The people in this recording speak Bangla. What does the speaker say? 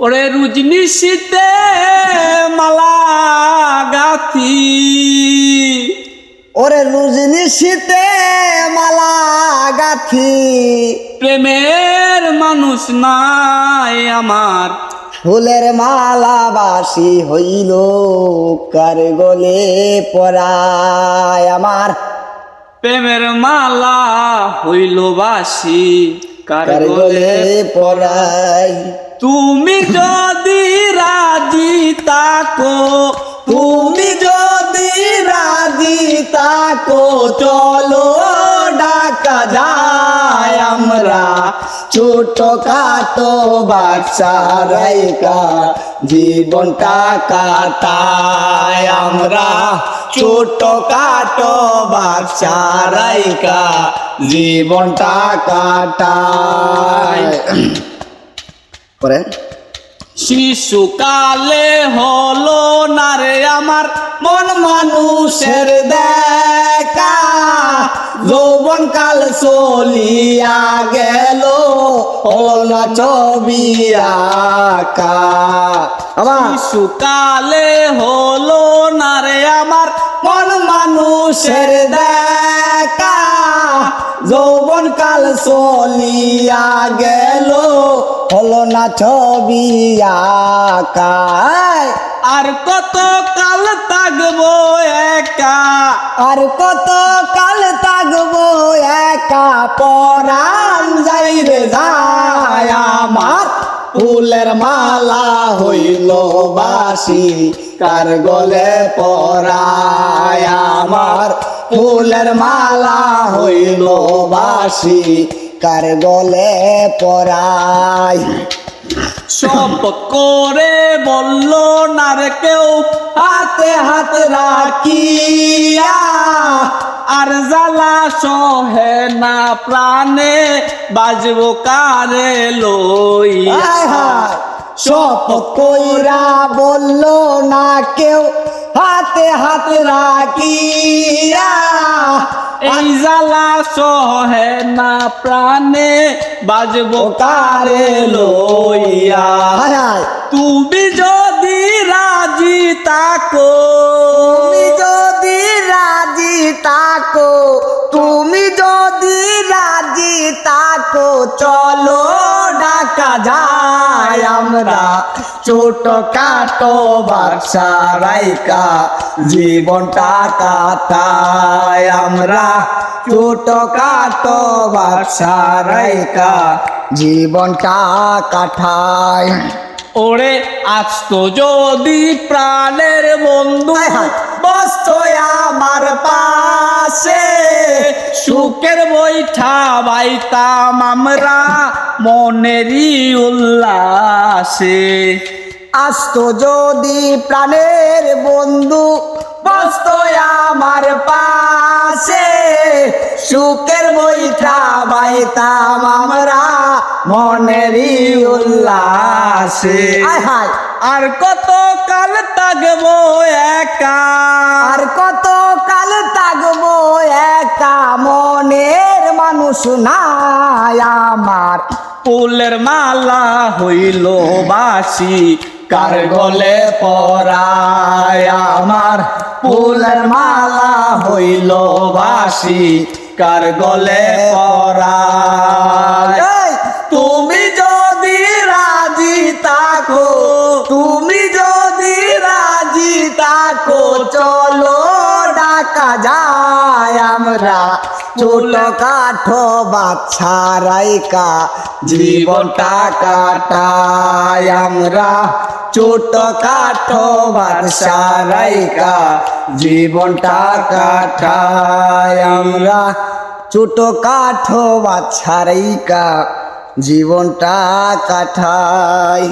ওরে রুজনি শীতে মালা গাথি। ওরে রুজনি শীতে মালা গাথি। প্রেমের মানুষ নাই আমার। ফুলের মালা বাসি হইল কার গলে পরায় আমার। প্রেমের মালা হইল বাসি কার গলে পরায় তুমি যদি রাজি তাকো তুমি যদি রাজি তাকো চলো ডাকা যায় আমরা। ছোট কাটো বাচ্চা রাইকা জীবনটা কাটায় আমরা। ছোট কাটো বাচ্চা রাইকা জীবনটা কাটায়। করে শিশুকালে হলো না রে আমার মন মানুষের দেখা। যৌবন কাল চলিয়া গেল হলো না ছবি আঁকা। আমার শিশুকালে হলো না রে আমার মন মানুষের দেখা। যৌবন কাল চলিয়া গেল হলো না ছবি আর কত কাল থাকব একা? আর কত কাল থাকব একা? পরাণ যাই রে যায় আমার ফুলের মালা হইল বাসি কার গলে পরায় আমার ফুলের মালা হইল বাসি কার গলে পরায় সব করে বলল না রে কেউ হাতে হাত রাখিয়া আর জ্বালা সহে না প্রাণে বাজবো কারে হায় শপথ কইরা বলল না কেউ হাতে হাত রাখিয়া এই জ্বালা সহে না প্রাণে বাজবো কারে লইয়া। তুমি যদি রাজি তাকো তুমি যদি রাজি তাকো তুমি যদি রাজি তাকো চলো ডাকা যায় আমরা। ছোট কাটো বাক্সা রাইকা জীবনটা কাটায় আমরা। ছোট কাটো বাক্সা রাইকা জীবনটা কাটায়। ওরে আজ তো যদি প্রাণের বন্ধু হায় সুখের বৈঠা বাইতাম আমরা মনেরই উল্লাসে। আস্ত যদি প্রাণের বন্ধু বস্তয় আমার পাশে। সুখের বৈঠা বাইতাম আমরা মনেরই উল্লাসে। আর কত কাল থাকব একা? আর কত কাল থাকব একা? মনের মানুষ নাই আমার। ফুলের মালা হইল বাসি কার গলে পরায় আমার। ফুলের মালা হইল বাসি কার গলে পড়া। তুমি যদি রাজি থাকো তুমি যদি রাজি থাকো চলো ডাকা যায় আমরা। ছোট কাঠো বাচ্চা রাইকা জীবনটা কাটায় আমরা। ছোট কাঠো বাচ্চা রাইকা জীবনটা কাটায় আমরা। ছোট কাঠো বাচ্চা রাইকা জীবনটা কাটায়